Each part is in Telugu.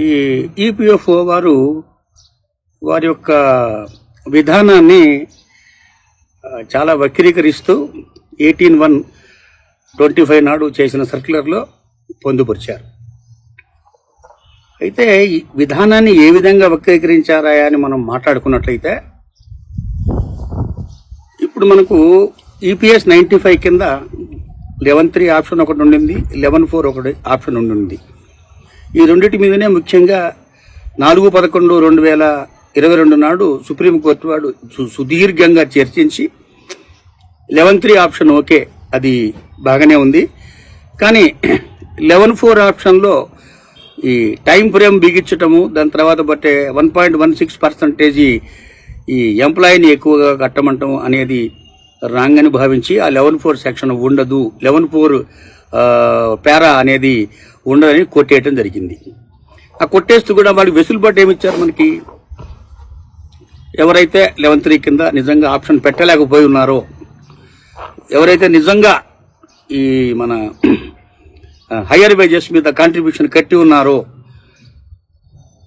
ఈ ఈపీఎఫ్ఓ వారు వారి యొక్క విధానాన్ని చాలా వక్రీకరిస్తూ ఎయిటీన్ వన్ ట్వంటీ ఫైవ్ నాడు చేసిన సర్క్యులర్లో పొందుపరిచారు. అయితే విధానాన్ని ఏ విధంగా వక్రీకరించారా అని మనం మాట్లాడుకున్నట్లయితే ఇప్పుడు మనకు ఈపీఎస్ నైంటీ ఫైవ్ కింద లెవెన్ త్రీ ఆప్షన్ ఒకటి ఉండింది లెవెన్ ఫోర్ ఒకటి ఆప్షన్ ఉండింది. ఈ రెండింటి మీదనే ముఖ్యంగా నాలుగు పదకొండు రెండు వేల ఇరవై రెండు నాడు సుప్రీంకోర్టు వాడు సు- సుదీర్ఘంగా చర్చించి లెవెన్ త్రీ ఆప్షన్ ఓకే అది బాగానే ఉంది. కానీ లెవెన్ ఫోర్ ఆప్షన్లో ఈ టైం ఫ్రేమ్ బిగించటము దాని తర్వాత బట్టే one point one six percentage ఈ ఎంప్లాయీని ఎక్కువగా కట్టమంటం అనేది రాంగ్ అని భావించి ఆ లెవెన్ ఫోర్ సెక్షన్ ఉండదు. లెవెన్ ఫోర్ పేరా అనేది ఉండదని కొట్టేయటం జరిగింది. ఆ కొట్టేస్తూ కూడా వాడికి వెసులుబాటు ఏమి ఇచ్చారు మనకి? ఎవరైతే లెవెన్ త్రీ కింద నిజంగా ఆప్షన్ పెట్టలేకపోయి ఉన్నారో ఎవరైతే నిజంగా ఈ మన హయ్యర్ వేజెస్ మీద కాంట్రిబ్యూషన్ కట్టి ఉన్నారో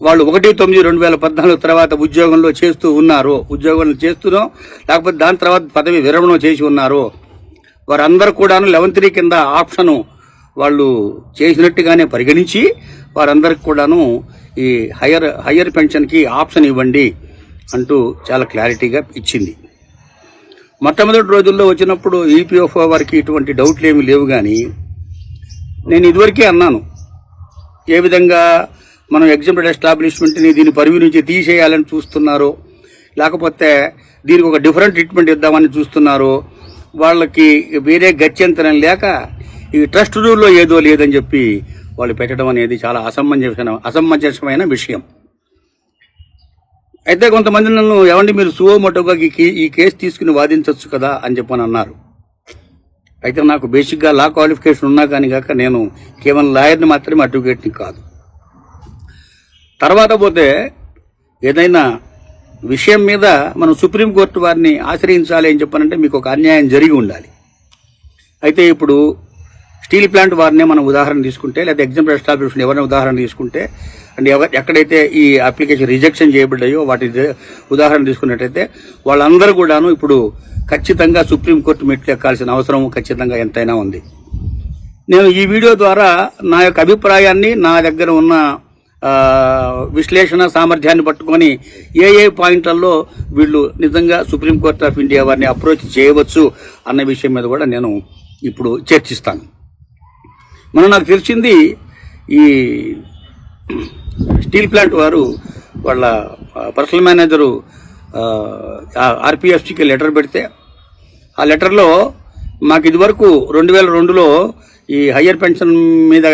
వాళ్ళు ఒకటి తొమ్మిది రెండు వేల పద్నాలుగు తర్వాత ఉద్యోగంలో చేస్తూ ఉన్నారో ఉద్యోగంలో చేస్తూనో లేకపోతే దాని తర్వాత పదవి విరమణ చేసి ఉన్నారో వారందరూ కూడాను లెవెన్ త్రీ కింద ఆప్షను వాళ్ళు చేసినట్టుగానే పరిగణించి వారందరికి కూడాను ఈ హయ్యర్ హయ్యర్ పెన్షన్కి ఆప్షన్ ఇవ్వండి అంటూ చాలా క్లారిటీగా ఇచ్చింది. మొట్టమొదటి రోజుల్లో వచ్చినప్పుడు ఈపీఎఫ్ఓ వారికి ఇటువంటి డౌట్లు ఏమీ లేవు కానీ నేను ఇదివరకే అన్నాను ఏ విధంగా మనం ఎగ్జాంపుల్ ఎస్టాబ్లిష్మెంట్ని దీని పరివి నుంచి తీసేయాలని చూస్తున్నారో లేకపోతే దీనికి ఒక డిఫరెంట్ ట్రీట్మెంట్ ఇద్దామని చూస్తున్నారో వాళ్ళకి వేరే గత్యంతరం లేక ఈ ట్రస్ట్ రూల్లో ఏదో లేదని చెప్పి వాళ్ళు పెట్టడం అనేది చాలా అసమంజసమైన అసమంజసమైన విషయం. అయితే కొంతమంది నన్ను ఏమండి మీరు సువోమోటోగా ఈ ఈ కేసు తీసుకుని వాదించవచ్చు కదా అని చెప్పని అన్నారు. అయితే నాకు బేసిక్గా లా క్వాలిఫికేషన్ ఉన్నా కానీ కాక నేను కేవలం లాయర్ని మాత్రమే అడ్వకేట్ని కాదు. తర్వాత పోతే ఏదైనా విషయం మీద మనం సుప్రీంకోర్టు వారిని ఆశ్రయించాలి అని చెప్పనంటే మీకు ఒక అన్యాయం జరిగి ఉండాలి. అయితే ఇప్పుడు స్టీల్ ప్లాంట్ వారినే మనం ఉదాహరణ తీసుకుంటే లేదా ఎగ్జాంపుల్ ఎస్టాబ్లిష్మెంట్ ఎవరైనా ఉదాహరణ తీసుకుంటే అండ్ ఎవరు ఎక్కడైతే ఈ అప్లికేషన్ రిజెక్షన్ చేయబడ్డాయో వాటి ఉదాహరణ తీసుకున్నట్టయితే వాళ్ళందరూ కూడాను ఇప్పుడు ఖచ్చితంగా సుప్రీంకోర్టు మెట్లు ఎక్కాల్సిన అవసరం ఖచ్చితంగా ఎంతైనా ఉంది. నేను ఈ వీడియో ద్వారా నా యొక్క అభిప్రాయాన్ని నా దగ్గర ఉన్న విశ్లేషణ సామర్థ్యాన్ని పట్టుకొని ఏ ఏ పాయింట్లలో వీళ్ళు నిజంగా సుప్రీంకోర్టు ఆఫ్ ఇండియా వారిని అప్రోచ్ చేయవచ్చు అన్న విషయం మీద కూడా నేను ఇప్పుడు చర్చిస్తాను. మనం నాకు తెలిసింది ఈ స్టీల్ ప్లాంట్ వారు వాళ్ళ పర్సనల్ మేనేజరు ఆర్పిఎఫ్సికి లెటర్ పెడితే ఆ లెటర్లో మాకు ఇదివరకు రెండు వేల రెండులో ఈ హయ్యర్ పెన్షన్ మీద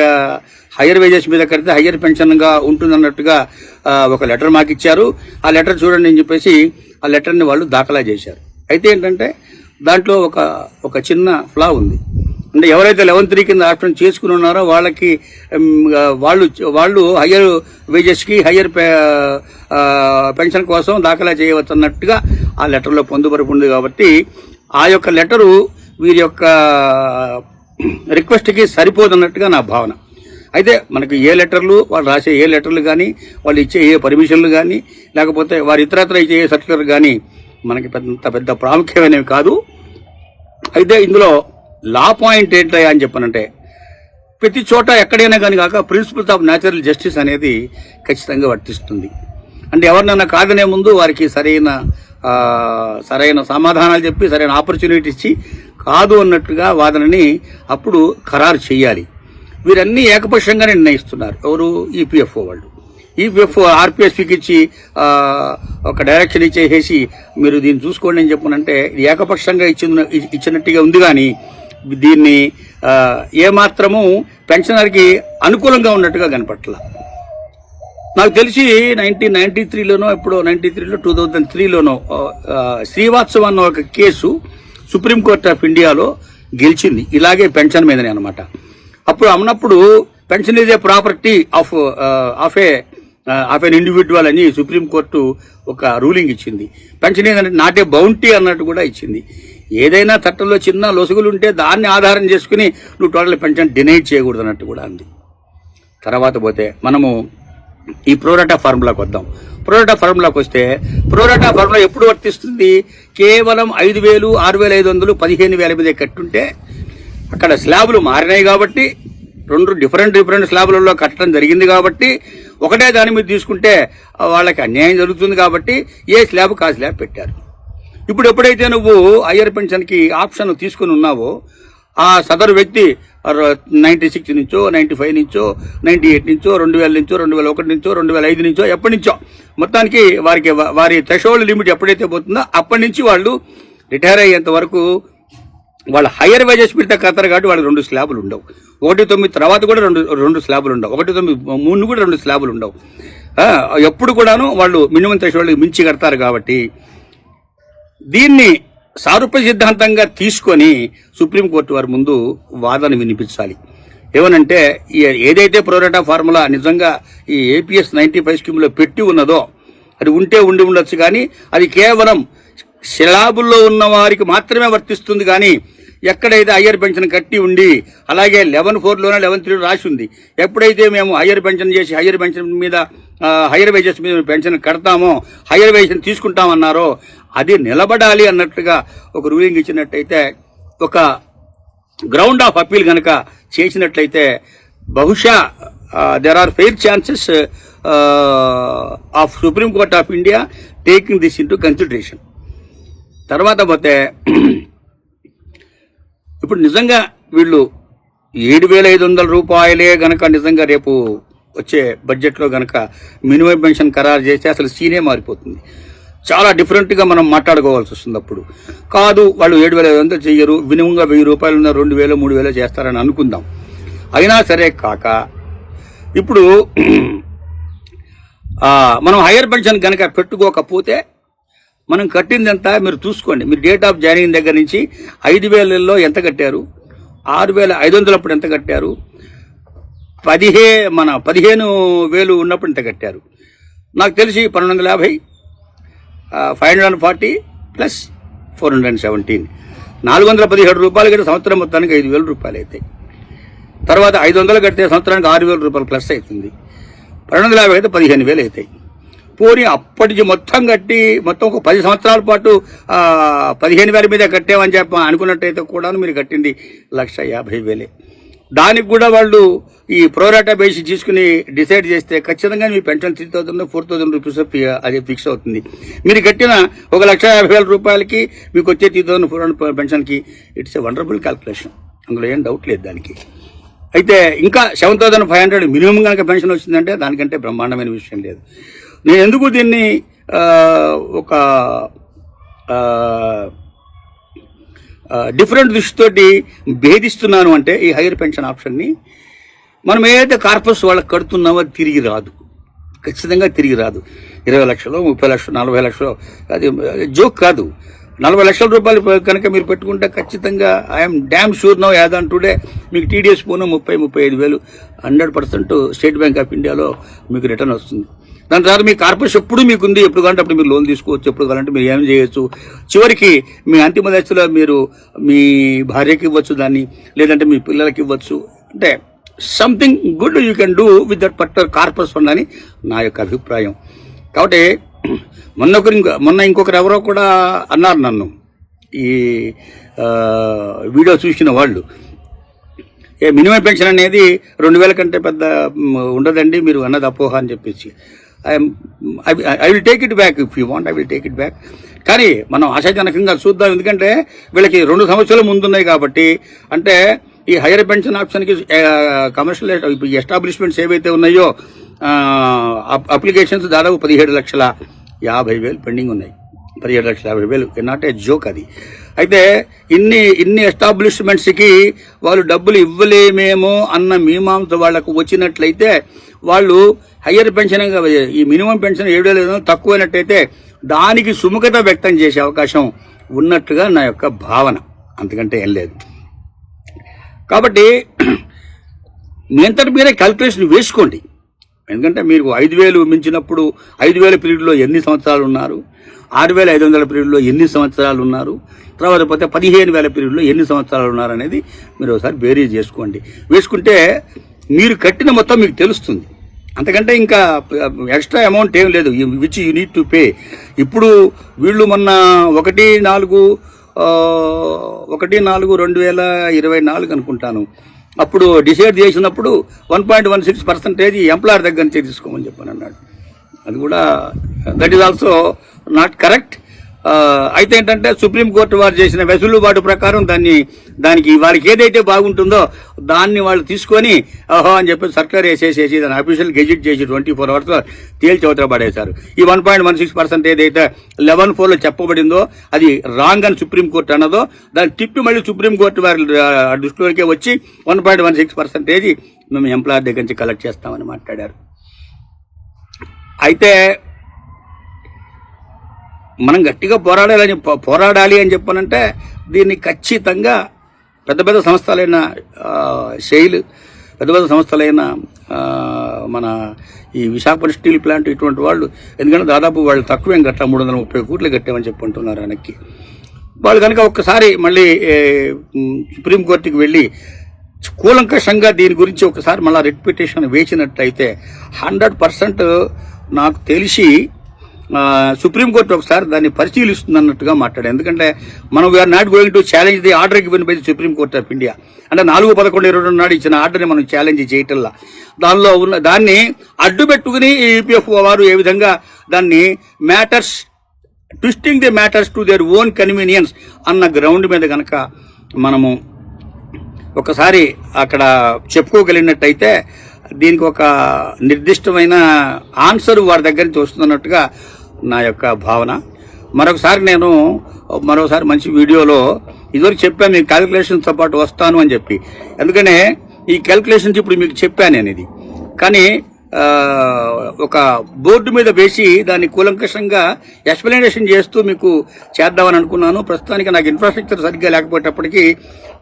హయ్యర్ వేజెస్ మీద కడితే హయ్యర్ పెన్షన్గా ఉంటుందన్నట్టుగా ఒక లెటర్ మాకు ఇచ్చారు. ఆ లెటర్ చూడండి అని చెప్పేసి ఆ లెటర్ని వాళ్ళు దాఖలా చేశారు. అయితే ఏంటంటే దాంట్లో ఒక ఒక చిన్న ఫ్లా ఉంది. అంటే ఎవరైతే లెవెన్ త్రీ కింద ఆప్షన్ చేసుకుని ఉన్నారో వాళ్ళకి వాళ్ళు వాళ్ళు హయ్యర్ వేజెస్కి హయ్యర్ పెన్షన్ కోసం దాఖలా చేయవచ్చు అన్నట్టుగా ఆ లెటర్లో పొందుపరపు ఉంది కాబట్టి ఆ యొక్క లెటరు వీరి యొక్క రిక్వెస్ట్కి సరిపోదన్నట్టుగా నా భావన. అయితే మనకి ఏ లెటర్లు వాళ్ళు రాసే ఏ లెటర్లు కానీ వాళ్ళు ఇచ్చే ఏ పర్మిషన్లు కానీ లేకపోతే వారి ఇతరత్ర ఇచ్చే ఏ సర్టిఫికెట్ కానీ మనకి పెద్ద పెద్ద ప్రాముఖ్యమైనవి కాదు. అయితే ఇందులో లా పాయింట్ ఏంటయ్యా అని చెప్పనంటే ప్రతి చోట ఎక్కడైనా కానీ కాక ప్రిన్సిపల్స్ ఆఫ్ న్యాచురల్ జస్టిస్ అనేది ఖచ్చితంగా వర్తిస్తుంది. అంటే ఎవరినైనా కాదనే ముందు వారికి సరైన సరైన సమాధానాలు చెప్పి సరైన ఆపర్చునిటీ ఇచ్చి కాదు అన్నట్టుగా వాదనని అప్పుడు ఖరారు చేయాలి. వీరన్నీ ఏకపక్షంగా నిర్ణయిస్తున్నారు. ఎవరు? ఈపీఎఫ్ఓ వాళ్ళు. ఈపీఎఫ్ఓ ఆర్పిఎస్పికి ఇచ్చి ఒక డైరెక్షన్ ఇచ్చేసేసి మీరు దీన్ని చూసుకోండి అని చెప్పనంటే ఏకపక్షంగా ఇచ్చిన ఇచ్చినట్టుగా ఉంది కానీ దీన్ని ఏమాత్రము పెన్షనర్కి అనుకూలంగా ఉన్నట్టుగా కనపట్ల. నాకు తెలిసి నైన్టీన్ నైన్టీ త్రీలోనో ఎప్పుడో నైన్టీ త్రీలో టూ థౌజండ్ త్రీలోనో శ్రీవాత్సవ్ అన్న ఒక కేసు సుప్రీంకోర్టు ఆఫ్ ఇండియాలో గెలిచింది. ఇలాగే పెన్షన్ మీదనే అనమాట అప్పుడు అన్నప్పుడు pension is a property of of a of an individual అని సుప్రీంకోర్టు ఒక రూలింగ్ ఇచ్చింది. పెన్షన్ ఏంటంటే నాట్ ఏ బౌంటీ అన్నట్టు కూడా ఇచ్చింది. ఏదైనా చట్టంలో చిన్న లొసుగులు ఉంటే దాన్ని ఆధారం చేసుకుని నువ్వు టోటల్ పెన్షన్ డినై చేయకూడదు అన్నట్టు కూడా అంది. తర్వాత పోతే మనము ఈ ప్రోరాటా ఫార్ములాకి వద్దాం. ప్రోరాటా ఫార్ములాకి వస్తే ప్రోరాటా ఫార్ములా ఎప్పుడు వర్తిస్తుంది? కేవలం ఐదు వేలు ఆరు వేల ఐదు వందలు పదిహేను వేల మీద కట్టుంటే అక్కడ స్లాబులు మారినాయి కాబట్టి రెండు డిఫరెంట్ డిఫరెంట్ స్లాబులలో కట్టడం జరిగింది కాబట్టి ఒకటే దాని మీద తీసుకుంటే వాళ్ళకి అన్యాయం జరుగుతుంది కాబట్టి ఏ స్లాబ్ కా స్లాబ్ పెట్టారు. ఇప్పుడు ఎప్పుడైతే నువ్వు హయ్యర్ పెన్షన్కి ఆప్షన్ తీసుకుని ఉన్నావో ఆ సదరు వ్యక్తి నైంటీ సిక్స్ నుంచో నైంటీ ఫైవ్ నుంచో నైంటీ ఎయిట్ నుంచో రెండు వేల నుంచో రెండు వేల ఒకటి నుంచో రెండు వేల ఐదు నుంచో ఎప్పటి నుంచో మొత్తానికి వారికి వారి థ్రెషోల్డ్ లిమిట్ ఎప్పుడైతే పోతుందో అప్పటి నుంచి వాళ్ళు రిటైర్ అయ్యేంత వరకు వాళ్ళ హయ్యర్ వేజెస్ పెడితే కడతారు కాబట్టి వాళ్ళు రెండు స్లాబులు ఉండవు. ఒకటి తొమ్మిది తర్వాత కూడా రెండు రెండు స్లాబులు ఉండవు. ఒకటి తొమ్మిది మూడు కూడా రెండు స్లాబులు ఉండవు. ఎప్పుడు కూడాను వాళ్ళు మినిమం థ్రెషోల్డ్కి మించి కడతారు కాబట్టి దీన్ని సారూప్య సిద్ధాంతంగా తీసుకొని సుప్రీంకోర్టు వారి ముందు వాదన వినిపించాలి. ఏమనంటే ఏదైతే ప్రోరేటా ఫార్ములా నిజంగా ఈ ఏపీఎస్ నైన్టీ ఫైవ్ స్కీమ్లో పెట్టి ఉన్నదో అది ఉంటే ఉండి ఉండొచ్చు కానీ అది కేవలం శిలాబుల్లో ఉన్న వారికి మాత్రమే వర్తిస్తుంది కానీ ఎక్కడైతే హయ్యర్ పెన్షన్ కట్టి ఉండి అలాగే లెవెన్ ఫోర్లోనే లెవెన్ త్రీ రాసి ఉంది. ఎప్పుడైతే మేము హయ్యర్ పెన్షన్ చేసి హయ్యర్ పెన్షన్ మీద హయ్యర్ వేజెస్ మీద పెన్షన్ కడతామో హయ్యర్ వేజెస్ తీసుకుంటామన్నారో అది నిలబడాలి అన్నట్టుగా ఒక రూలింగ్ ఇచ్చినట్టయితే ఒక గ్రౌండ్ ఆఫ్ అపీల్ కనుక చేసినట్లయితే బహుశా there are fair chances of supreme court of India taking this into consideration తర్వాత పోతే ఇప్పుడు నిజంగా వీళ్ళు ఏడు వేల ఐదు వందల రూపాయలే గనక నిజంగా రేపు వచ్చే బడ్జెట్లో గనక మినిమం పెన్షన్ ఖరారు చేస్తే అసలు సీనే మారిపోతుంది. చాలా డిఫరెంట్గా మనం మాట్లాడుకోవాల్సి వస్తుంది అప్పుడు. కాదు వాళ్ళు ఏడు వేల ఐదు వందలు చెయ్యరు మినిమంగా వెయ్యి రూపాయలు ఉన్న రెండు వేలు మూడు వేలు చేస్తారని అనుకుందాం. అయినా సరే కాక ఇప్పుడు మనం హైయర్ పెన్షన్ కనుక పెట్టుకోకపోతే మనం కట్టిందంతా మీరు చూసుకోండి. మీరు డేట్ ఆఫ్ జాయినింగ్ దగ్గర నుంచి ఐదు వేలలో ఎంత కట్టారు? ఆరు వేల ఐదు వందలప్పుడు ఎంత కట్టారు? పదిహే మన పదిహేను వేలు ఉన్నప్పుడు ఎంత కట్టారు? నాకు తెలిసి పన్నెండు వందల యాభై. Five hundred and forty plus four hundred and seventeen నాలుగు వందల పదిహేడు రూపాయలు కడితే సంవత్సరం మొత్తానికి ఐదు వేల రూపాయలు అవుతాయి తర్వాత ఐదు వందలు కడితే సంవత్సరానికి ఆరు వేల రూపాయలు ప్లస్ అవుతుంది. రెండు వందల యాభై అయితే పదిహేను వేలు అవుతాయి పోనీ అప్పటికి మొత్తం కట్టి మొత్తం ఒక పది సంవత్సరాల పాటు పదిహేను వేల మీద కట్టామని చెప్ప అనుకున్నట్టయితే కూడా మీరు కట్టింది లక్ష యాభై వేలే. దానికి కూడా వాళ్ళు ఈ ప్రోరాటా బేసి తీసుకుని డిసైడ్ చేస్తే ఖచ్చితంగా మీ pension three thousand four thousand rupees అది ఫిక్స్ అవుతుంది. మీరు కట్టిన ఒక లక్ష యాభై వేల రూపాయలకి మీకు వచ్చే త్రీ థౌసండ్ ఫోర్ హండ్రెడ్ పెన్షన్కి ఇట్స్ ఎ వండర్ఫుల్ క్యాల్కులేషన్ అందులో ఏం డౌట్ లేదు దానికి. అయితే ఇంకా seven thousand five hundred minimum కనుక పెన్షన్ వచ్చిందంటే దానికంటే బ్రహ్మాండమైన విషయం లేదు. నేను ఎందుకు దీన్ని ఒక డిఫరెంట్ దృష్టితోటి భేదిస్తున్నాను అంటే ఈ హైయర్ పెన్షన్ ఆప్షన్ని మనం ఏదైతే కార్పస్ వాళ్ళకి కడుతున్నామో అది తిరిగి రాదు. ఖచ్చితంగా తిరిగి రాదు. ఇరవై లక్షలు ముప్పై లక్షలు నలభై లక్షలు అది జోక్ కాదు. నలభై లక్షల రూపాయలు కనుక మీరు పెట్టుకుంటే ఖచ్చితంగా I'm damn sure no as on today మీకు టీడీఎస్ పోను ముప్పై ముప్పై ఐదు వేలు hundred percent state bank of ఇండియాలో మీకు రిటర్న్ వస్తుంది. దాని తర్వాత మీ కార్పొరేషన్ ఎప్పుడు మీకు ఉంది ఎప్పుడు కావాలంటే అప్పుడు మీరు లోన్ తీసుకోవచ్చు ఎప్పుడు కావాలంటే మీరు ఏం చేయొచ్చు. చివరికి మీ అంతిమ దశలో మీరు మీ భార్యకి ఇవ్వచ్చు దాన్ని లేదంటే మీ పిల్లలకి ఇవ్వచ్చు. అంటే something good you can do with that particular corpus అని నా యొక్క అభిప్రాయం. కాబట్టి మొన్న ఒకరు మొన్న ఇంకొకరు ఎవరో కూడా అన్నారు నన్ను. ఈ వీడియో చూసిన వాళ్ళు. ఏ మినిమం పెన్షన్ అనేది రెండు వేల కంటే పెద్ద ఉండదండి మీరు అన్నది అపోహ అని చెప్పేసి. I will take it back if you want I will take it back. కానీ మనం ఆశాజనకంగా చూద్దాం ఎందుకంటే వీళ్ళకి రెండు సంవత్సరాలు ముందున్నాయి కాబట్టి అంటే ఈ హైయర్ పెన్షన్ ఆప్షన్కి కమర్షియల్ ఎస్టాబ్లిష్మెంట్స్ ఏవైతే ఉన్నాయో అప్లికేషన్స్ దాదాపు పదిహేడు లక్షల యాభై వేలు పెండింగ్ ఉన్నాయి. పదిహేడు లక్షల యాభై వేలు. నాట్ ఏ జోక్ అది. అయితే ఇన్ని ఇన్ని ఎస్టాబ్లిష్మెంట్స్కి వాళ్ళు డబ్బులు ఇవ్వలేమేమో అన్న మీమాంస వాళ్ళకు వచ్చినట్లయితే వాళ్ళు హయ్యర్ పెన్షన్ ఈ మినిమం పెన్షన్ ఏడు వేలు తక్కువైనట్టయితే దానికి సుముఖత వ్యక్తం చేసే అవకాశం ఉన్నట్టుగా నా యొక్క భావన. అంతకంటే ఏం లేదు. కాబట్టి మీ అంతటి మీరే క్యాల్కులేషన్ వేసుకోండి. ఎందుకంటే మీరు ఐదు వేలు మించినప్పుడు ఐదు వేల పీరియడ్లో ఎన్ని సంవత్సరాలు ఉన్నారు? ఆరు వేల ఐదు వందల పీరియడ్లో ఎన్ని సంవత్సరాలు ఉన్నారు? తర్వాత పోతే పదిహేను వేల పీరియడ్లో ఎన్ని సంవత్సరాలు ఉన్నారు అనేది మీరు ఒకసారి బేరీ చేసుకోండి. వేసుకుంటే మీరు కట్టిన మొత్తం మీకు తెలుస్తుంది. అంతకంటే ఇంకా ఎక్స్ట్రా అమౌంట్ ఏం లేదు. Which you need to pay ఇప్పుడు వీళ్ళు మొన్న ఒకటి నాలుగు ఒకటి నాలుగు రెండు వేల ఇరవై నాలుగు అనుకుంటాను. అప్పుడు డిసైడ్ చేసినప్పుడు one point one six percentage employer దగ్గర నుంచి తీసుకోమని చెప్పని అన్నాడు అది కూడా that is also not correct అయితే ఏంటంటే సుప్రీంకోర్టు వారు చేసిన వెసులుబాటు ప్రకారం దాన్ని దానికి వాళ్ళకి ఏదైతే బాగుంటుందో దాన్ని వాళ్ళు తీసుకొని ఓహో అని చెప్పి సర్కార్ వేసేసేసి దాన్ని అఫీషియల్ గెజిట్ చేసి ట్వంటీ ఫోర్ అవర్స్ తేల్చి అవతల పడేశారు. ఈ one point one six percent ఏదైతే లెవెన్ ఫోర్లో చెప్పబడిందో అది రాంగ్ అని సుప్రీంకోర్టు అన్నదో దాన్ని తిప్పి మళ్ళీ సుప్రీంకోర్టు వారి దృష్టిలోకే వచ్చి one point one six percentage మేము ఎంప్లాయర్ దగ్గర నుంచి కలెక్ట్ చేస్తామని మాట్లాడారు. అయితే మనం గట్టిగా పోరాడాలని పోరాడాలి అని చెప్పనంటే దీన్ని ఖచ్చితంగా పెద్ద పెద్ద సంస్థలైన ఆ, పెద్ద పెద్ద సంస్థలైన మన ఈ విశాఖపట్నం స్టీల్ ప్లాంట్ ఇటువంటి వాళ్ళు ఎందుకంటే దాదాపు వాళ్ళు తక్కువేం గట్ట మూడు వందల ముప్పై కోట్లు కట్టామని చెప్పి అంటున్నారు వెనక్కి వాళ్ళు కనుక ఒక్కసారి మళ్ళీ సుప్రీంకోర్టుకి వెళ్ళి కూలంకషంగా దీని గురించి ఒకసారి మళ్ళీ రిట్ పిటిషన్ వేసినట్టయితే హండ్రెడ్ పర్సెంట్ నాకు తెలిసి సుప్రీంకోర్టు ఒకసారి దాన్ని పరిశీలిస్తుంది అన్నట్టుగా మాట్లాడారు. ఎందుకంటే మనం we're not going to challenge the order given by the of India అంటే నాలుగు పదకొండు ఇరవై రెండు నాడు ఇచ్చిన ఆర్డర్ని మనం ఛాలెంజ్ చేయటంలా దానిలో ఉన్న దాన్ని అడ్డు పెట్టుకుని ఈపీఎఫ్ఓ వారు ఏ విధంగా దాన్ని matters twisting the matters to their own convenience అన్న గ్రౌండ్ మీద కనుక మనము ఒకసారి అక్కడ చెప్పుకోగలిగినట్టయితే దీనికి ఒక నిర్దిష్టమైన ఆన్సర్ వారి దగ్గర నుంచి వస్తున్నట్టుగా నా యొక్క భావన. మరొకసారి నేను మరోసారి మంచి వీడియోలో ఇదివరకు చెప్పాను మీకు క్యాలిక్యులేషన్స్తో పాటు వస్తాను అని చెప్పి. ఎందుకనే ఈ క్యాలిక్యులేషన్స్ ఇప్పుడు మీకు చెప్పాను నేను ఇది. కానీ ఒక బోర్డు మీద వేసి దాన్ని కూలంకషంగా ఎక్స్ప్లెనేషన్ చేస్తూ మీకు చేద్దామని అనుకున్నాను. ప్రస్తుతానికి నాకు ఇన్ఫ్రాస్ట్రక్చర్ సరిగ్గా లేకపోయేటప్పటికీ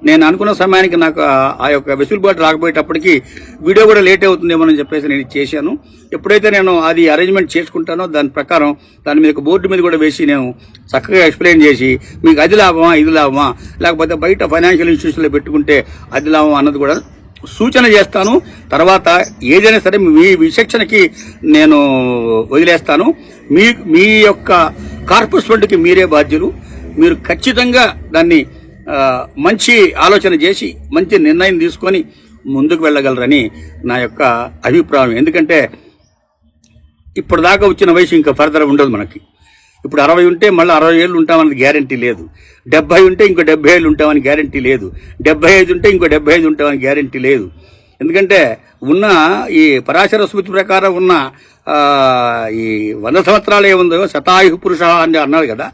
నేను అనుకున్న సమయానికి నాకు ఆ- యొక్క వెసులుబాటు రాకపోయేటప్పటికీ వీడియో కూడా లేట్ అవుతుందేమో అని చెప్పేసి నేను చేశాను. ఎప్పుడైతే నేను అది అరేంజ్మెంట్ చేసుకుంటానో దాని ప్రకారం దాని మీద ఒక బోర్డు మీద కూడా వేసి నేను చక్కగా ఎక్స్ప్లెయిన్ చేసి మీకు అది లాభమా ఇది లాభమా లేకపోతే బయట ఫైనాన్షియల్ ఇన్స్టిట్యూషన్లో పెట్టుకుంటే అది లాభం అన్నది కూడా సూచన చేస్తాను. తర్వాత ఏదైనా సరే మీ విచక్షణకి నేను వదిలేస్తాను. మీ మీ యొక్క కార్పస్ ఫండ్కి మీరే బాధ్యులు. మీరు ఖచ్చితంగా దాన్ని మంచి ఆలోచన చేసి మంచి నిర్ణయం తీసుకొని ముందుకు వెళ్ళగలరని నా యొక్క అభిప్రాయం. ఎందుకంటే ఇప్పటిదాకా దాకా వచ్చిన వయసు ఇంకా ఫర్దర్ ఉండదు మనకి. ఇప్పుడు అరవై ఉంటే మళ్ళీ అరవై ఏళ్ళు ఉంటామన్నది గ్యారంటీ లేదు. డెబ్బై ఉంటే ఇంకో డెబ్బై ఏళ్ళు ఉంటామని గ్యారంటీ లేదు. డెబ్బై ఐదు ఉంటే ఇంకో డెబ్బై ఐదు ఉంటామని గ్యారంటీ లేదు. ఎందుకంటే ఉన్న ఈ పరాశర స్మృతి ప్రకారం ఉన్న ఈ వంద సంవత్సరాలు ఏముందో శతాయు పురుష అని అన్నారు కదా.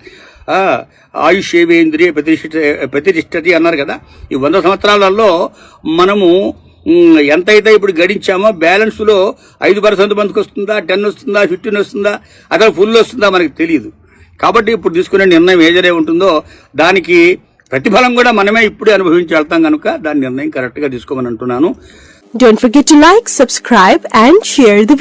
ఆయుష్ ఏవేంద్రియ ప్రతిష్ఠ ప్రతిష్టతి అన్నారు కదా. ఈ వంద సంవత్సరాలలో మనము ఎంతైతే ఇప్పుడు గడించామో బ్యాలెన్స్లో ఐదు పర్సెంట్ మందికి వస్తుందా టెన్ వస్తుందా ఫిఫ్టీన్ వస్తుందా అక్కడ ఫుల్ వస్తుందా మనకు తెలియదు కాబట్టి ఇప్పుడు తీసుకునే నిర్ణయం ఏదైతే ఉంటుందో దానికి ప్రతిఫలం కూడా మనమే ఇప్పుడే అనుభవించి వెళ్తాం కనుక దాని నిర్ణయం కరెక్ట్గా తీసుకోమని అంటున్నాను don't forget to like, subscribe and share the.